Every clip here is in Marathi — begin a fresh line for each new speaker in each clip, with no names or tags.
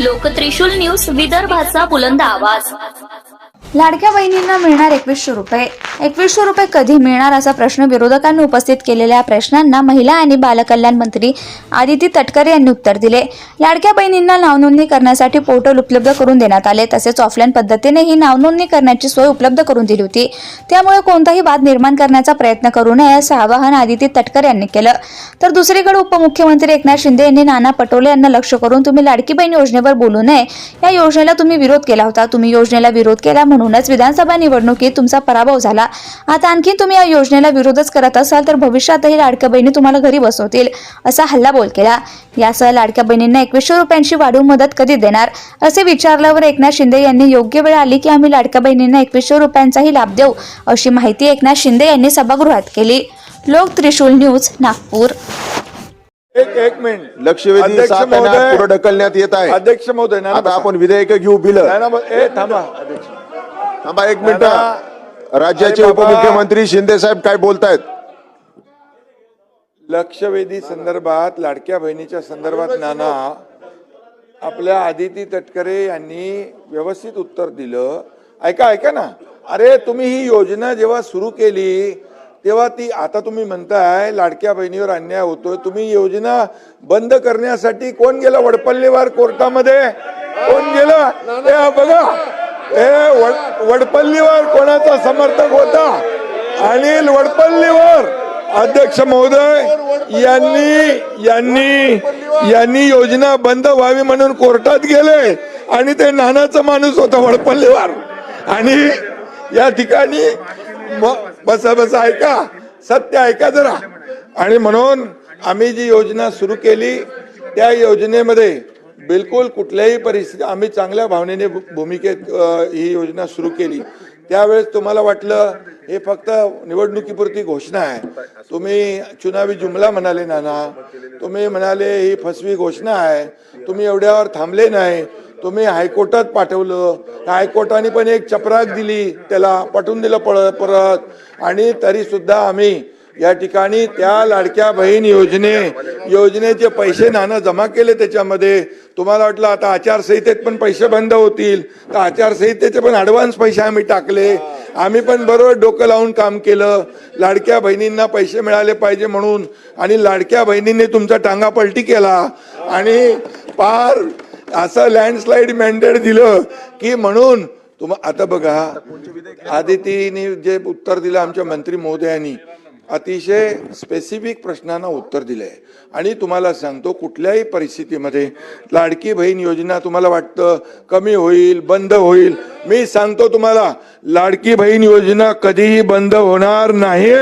लोकत्रिशूल न्यूज विदर्भाचा बुलंद आवाज.
लाडक्या बहिणींना मिळणार एकवीसशे रुपये. एकवीसशे रुपये कधी मिळणार असा प्रश्न विरोधकांनी उपस्थित केलेल्या प्रश्नांना महिला आणि बालकल्याण मंत्री आदिती तटकरे यांनी उत्तर दिले. लाडक्या बहिणींना नावनोंदणी करण्यासाठी पोर्टल उपलब्ध करून देण्यात आले तसेच ऑफलाईन पद्धतीने ही नावनोंदणी करण्याची सोय उपलब्ध करून दिली होती. त्यामुळे कोणताही वाद निर्माण करण्याचा प्रयत्न करू नये असं आवाहन आदिती तटकरे यांनी केलं. तर दुसरीकडे उपमुख्यमंत्री एकनाथ शिंदे यांनी नाना पटोले यांना लक्ष करून तुम्ही लाडकी बहीण योजनेवर बोलू नये. या योजनेला तुम्ही विरोध केला होता. तुम्ही योजनेला विरोध केला म्हणून म्हणूनच विधानसभा निवडणुकीत तुमचा पराभव झाला. आता आणखी तुम्ही या योजनेला विरोधच करत असाल तर भविष्यातही लाडक्या बहिणी तुम्हाला घरी बसवतील असा हल्लाबोल केला. यासह लाडक्या बहिणींना एकवीसशे रुपयांची वाढीव मदत कधी देणार? असे विचारल्यावर एकनाथ शिंदे यांनी योग्य वेळ आली की आम्ही लाडक्या बहिणींना एकवीसशे रुपयांचाही लाभ देऊ अशी माहिती एकनाथ शिंदे यांनी सभागृहात केली. लोक त्रिशूल न्यूज नागपूर.
एक एक मिनिट.
लक्षवेधी सात पुढे ढकलण्यात येत आहे.
अध्यक्ष महोदय
आता. आपण विधेयक घेऊ बिल.
थांबा. अध्यक्ष.
थांबा एक मिनिट. राज्याचे. उपमुख्यमंत्री शिंदे साहेब काय बोलतायत?
लक्षवेधी संदर्भात लाडक्या बहिणीच्या संदर्भात नाना आपल्या आदिती तटकरे यांनी व्यवस्थित उत्तर दिलं. ऐका ऐका ना. अरे तुम्ही ही योजना जेव्हा सुरू केली तेव्हा ती आता तुम्ही म्हणताय लाडक्या बहिणीवर अन्याय होतोय. तुम्ही योजना बंद करण्यासाठी कोण गेलं वडपल्लीवार कोर्टामध्ये? कोण गेलं? ए ए वड वडपल्लीवर कोणाचा समर्थक होता? अनिल वडपल्लीवर. अध्यक्ष महोदय यांनी यांनी यांनी योजना बंद व्हावी म्हणून कोर्टात गेले आणि ते नानाचा माणूस होता वडपल्लीवर. आणि या ठिकाणी बसा बसा ऐका. सत्य ऐका जरा. आणि म्हणून आम्ही जी योजना सुरू केली त्या योजनेमध्ये बिलकुल कुठल्याही परिस्थिती आम्ही चांगल्या भावनेने भूमिकेत ही योजना सुरू केली. त्यावेळेस तुम्हाला वाटलं हे फक्त निवडणुकीपुरती घोषणा आहे. तुम्ही चुनावी जुमला म्हणाले नाना. तुम्ही म्हणाले ही फसवी घोषणा आहे. तुम्ही एवढ्यावर थांबले नाही. तुम्ही हायकोर्टात पाठवलं. हायकोर्टाने पण एक चपराक दिली. त्याला पाठवून दिलं पळ परत. आणि तरी सुद्धा आम्ही या ठिकाणी त्या लाडक्या बहीण योजने योजनेचे पैसे नाणं जमा केले त्याच्यामध्ये. तुम्हाला वाटलं आता आचारसंहितेत पण पैसे बंद होतील तर आचारसंहितेचे पण ॲडव्हान्स पैसे आम्ही टाकले. आम्ही पण बरोबर डोकं लावून काम केलं. लाडक्या बहिणींना पैसे मिळाले पाहिजे म्हणून आणि लाडक्या बहिणींनी तुमचा टांगा पलटी केला. आणि पार असं लँडस्लाईड मॅन्डेट दिलं की म्हणून तुम आता बघा आदितीने जे उत्तर दिलं आमच्या मंत्री महोदयांनी अतिशय स्पेसिफिक प्रश्नांना उत्तर दिलंय. आणि तुम्हाला सांगतो कुठल्याही परिस्थितीमध्ये लाडकी बहीण योजना तुम्हाला वाटतं कमी होईल बंद होईल. मी सांगतो तुम्हाला लाडकी बहीण योजना कधीही बंद होणार नाही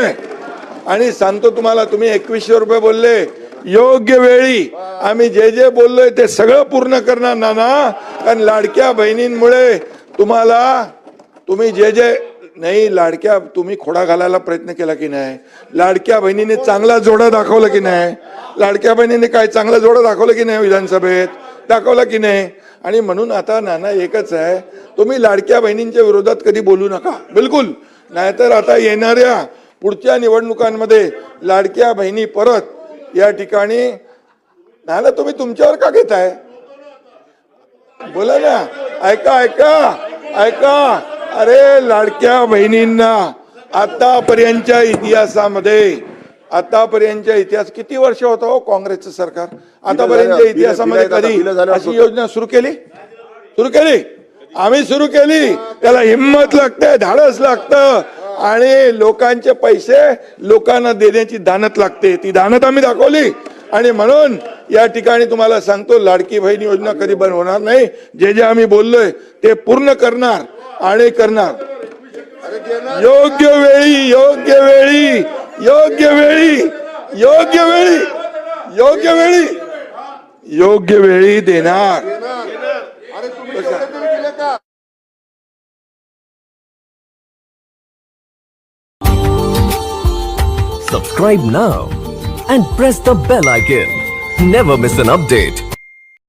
आणि सांगतो तुम्हाला तुम्ही एकवीसशे रुपये बोलले योग्य वेळी. आम्ही जे जे बोललोय ते सगळं पूर्ण करणार ना कारण लाडक्या बहिणींमुळे तुम्हाला तुम्ही जे जे नाही लाडक्या तुम्ही खोडा घालायला प्रयत्न केला की नाही? लाडक्या बहिणीने चांगला जोडा दाखवला की नाही? लाडक्या बहिणीने काय चांगला जोडा दाखवला की नाही विधानसभेत? दाखवला की नाही? आणि म्हणून आता नाना एकच आहे तुम्ही लाडक्या बहिणींच्या विरोधात कधी बोलू नका. बिलकुल. नाहीतर आता येणाऱ्या पुढच्या निवडणुकांमध्ये लाडक्या बहिणी परत या ठिकाणी नाना तुम्ही तुमच्यावर का घेताय? बोला ना. ऐका ऐका. ऐका. अरे लाडक्या बहिणींना आतापर्यंतच्या इतिहासामध्ये आतापर्यंतच्या इतिहास किती वर्ष होतं हो काँग्रेसचं सरकार? आतापर्यंतच्या
बिलं-
इतिहासामध्ये कधी अशी योजना सुरू केली? सुरू केली? आम्ही सुरू केली. त्याला हिंमत लागते धाडस लागतं. आणि लोकांचे पैसे लोकांना देण्याची दानत लागते. ती दानत आम्ही दाखवली. आणि म्हणून या ठिकाणी तुम्हाला सांगतो लाडकी बहीण योजना कधी बंद होणार नाही. जे जे आम्ही बोललोय ते पूर्ण करणार. आणि करणार योग्य वेळी योग्य वेळी योग्य वेळी योग्य वेळी योग्य वेळी योग्य वेळी देणार
Subscribe now and press the bell icon. Never miss an update.